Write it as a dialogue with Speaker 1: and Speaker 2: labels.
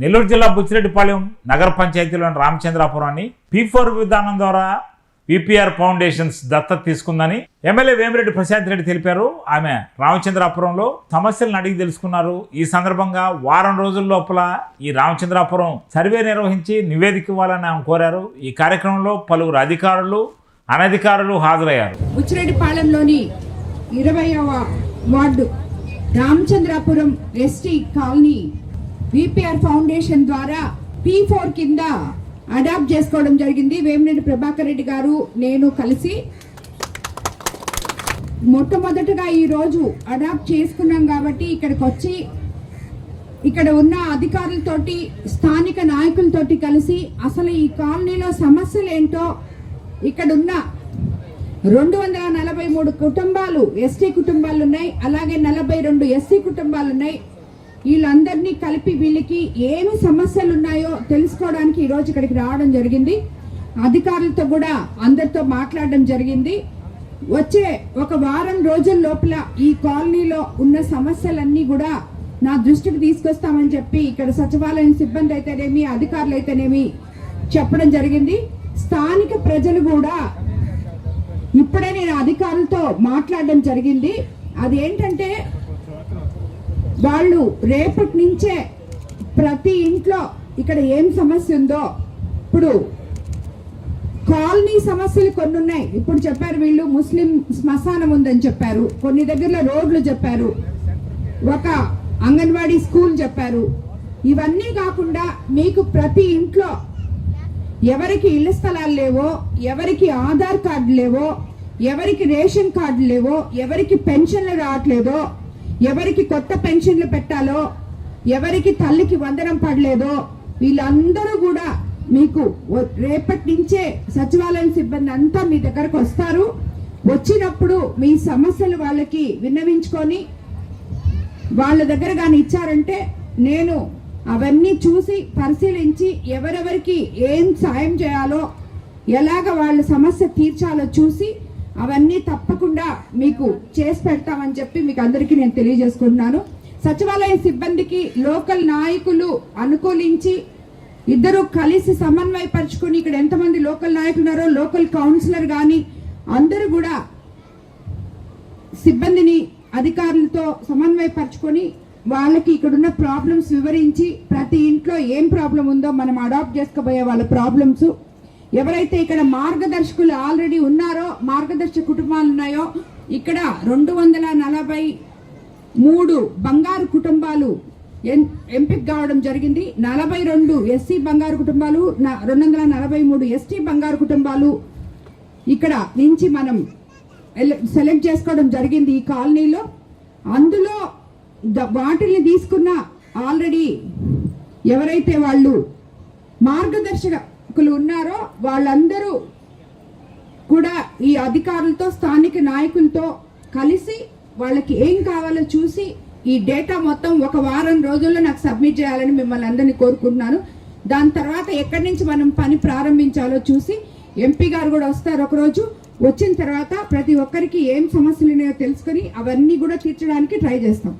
Speaker 1: నెల్లూరు జిల్లా బుచ్చిరెడ్డిపాలెం నగర పంచాయతీలోని రామచంద్రాపురాన్ని పీఫోర్ విధానం ద్వారా విపిఆర్ ఫౌండేషన్స్ దత్తత తీసుకుందని ఎమ్మెల్యే వేమిరెడ్డి ప్రశాంత్ రెడ్డి తెలిపారు. ఆమె రామచంద్రాపురంలో సమస్యలను అడిగి తెలుసుకున్నారు. ఈ సందర్భంగా వారం రోజుల లోపల ఈ రామచంద్రాపురం సర్వే నిర్వహించి నివేదిక ఇవ్వాలని ఆమె కోరారు. ఈ కార్యక్రమంలో పలువురు అధికారులు అనధికారులు హాజరయ్యారు.
Speaker 2: బుచ్చిరెడ్డిపాలెంలోని ఇరవైవ ward Ramachandrapuram ST colony VPR foundation ద్వారా పీ ఫోర్ కింద అడాప్ట్ చేసుకోవడం జరిగింది. వేమిరెడ్డి ప్రభాకర్ రెడ్డి గారు నేను కలిసి మొట్టమొదటగా ఈరోజు అడాప్ట్ చేసుకున్నాం కాబట్టి ఇక్కడికి వచ్చి ఇక్కడ ఉన్న అధికారులతోటి స్థానిక నాయకులతోటి కలిసి అసలు ఈ కాలనీలో సమస్యలు ఏంటో ఇక్కడ ఉన్న రెండు వందల నలభై మూడు కుటుంబాలు ఎస్టీ కుటుంబాలు ఉన్నాయి. అలాగే నలభై రెండు ఎస్సీ కుటుంబాలు ఉన్నాయి. వీళ్ళందరినీ కలిపి వీళ్ళకి ఏమి సమస్యలు ఉన్నాయో తెలుసుకోవడానికి ఈరోజు ఇక్కడికి రావడం జరిగింది. అధికారులతో కూడా అందరితో మాట్లాడడం జరిగింది. వచ్చే ఒక వారం రోజుల లోపల ఈ కాలనీలో ఉన్న సమస్యలన్నీ కూడా నా దృష్టికి తీసుకొస్తామని చెప్పి ఇక్కడ సచివాలయం సిబ్బంది అయితేనేమి అధికారులు అయితేనేమి చెప్పడం జరిగింది. స్థానిక ప్రజలు కూడా ఇప్పుడే నేను అధికారులతో మాట్లాడడం జరిగింది. అది ఏంటంటే వాళ్ళు రేపటి నుంచే ప్రతి ఇంట్లో ఇక్కడ ఏం సమస్య ఉందో ఇప్పుడు కాలనీ సమస్యలు కొన్ని ఉన్నాయి. ఇప్పుడు చెప్పారు వీళ్ళు ముస్లిం శ్మశానం ఉందని చెప్పారు. కొన్ని దగ్గరలో రోడ్లు చెప్పారు. ఒక అంగన్వాడీ స్కూల్ చెప్పారు. ఇవన్నీ కాకుండా మీకు ప్రతి ఇంట్లో ఎవరికి ఇళ్ళ స్థలాలు లేవో ఎవరికి ఆధార్ కార్డు లేవో ఎవరికి రేషన్ కార్డు లేవో ఎవరికి పెన్షన్లు రావట్లేదో ఎవరికి కొత్త పెన్షన్లు పెట్టాలో ఎవరికి తల్లికి వందనం పడలేదో వీళ్ళందరూ కూడా మీకు రేపటి నుంచే సచివాలయం సిబ్బంది అంతా మీ దగ్గరకు వస్తారు. వచ్చినప్పుడు మీ సమస్యలు వాళ్ళకి విన్నవించుకొని వాళ్ళ దగ్గర కానీ ఇచ్చారంటే నేను అవన్నీ చూసి పరిశీలించి ఎవరెవరికి ఏం సాయం చేయాలో ఎలాగ వాళ్ళ సమస్య తీర్చాలో చూసి అవన్నీ తప్పకుండా మీకు చేసి పెడతామని చెప్పి మీకు అందరికీ నేను తెలియజేసుకుంటున్నాను. సచివాలయ సిబ్బందికి లోకల్ నాయకులు అనుకూలించి ఇద్దరు కలిసి సమన్వయపరుచుకొని ఇక్కడ ఎంతమంది లోకల్ నాయకులు ఉన్నారో లోకల్ కౌన్సిలర్ కానీ అందరూ కూడా సిబ్బందిని అధికారులతో సమన్వయపరచుకొని వాళ్ళకి ఇక్కడున్న ప్రాబ్లమ్స్ వివరించి ప్రతి ఇంట్లో ఏం ప్రాబ్లం ఉందో మనం అడాప్ట్ చేసుకోబోయే వాళ్ళ ప్రాబ్లమ్స్ ఎవరైతే ఇక్కడ మార్గదర్శకులు ఆల్రెడీ ఉన్నారో మార్గదర్శక కుటుంబాలు ఉన్నాయో ఇక్కడ రెండు వందల నలభై మూడు బంగారు కుటుంబాలు ఎన్- ఎంపిక కావడం జరిగింది. నలభై రెండు ఎస్సీ బంగారు కుటుంబాలు న- రెండు వందల నలభై మూడు ఎస్టీ బంగారు కుటుంబాలు ఇక్కడ నుంచి మనం సెలెక్ట్ చేసుకోవడం జరిగింది ఈ కాలనీలో. అందులో వాటిని తీసుకున్న ఆల్రెడీ ఎవరైతే వాళ్ళు మార్గదర్శక నాయకులు ఉన్నారో వాళ్ళందరూ కూడా ఈ అధికారులతో స్థానిక నాయకులతో కలిసి వాళ్ళకి ఏం కావాలో చూసి ఈ డేటా మొత్తం ఒక వారం రోజుల్లో నాకు సబ్మిట్ చేయాలని మిమ్మల్ని అందరినీ కోరుకుంటున్నాను. దాని తర్వాత ఎక్కడి నుంచి మనం పని ప్రారంభించాలో చూసి ఎంపీ గారు కూడా వస్తారు ఒకరోజు. వచ్చిన తర్వాత ప్రతి ఒక్కరికి ఏం సమస్యలు ఉన్నాయో తెలుసుకొని అవన్నీ కూడా తీర్చడానికి ట్రై చేస్తాం.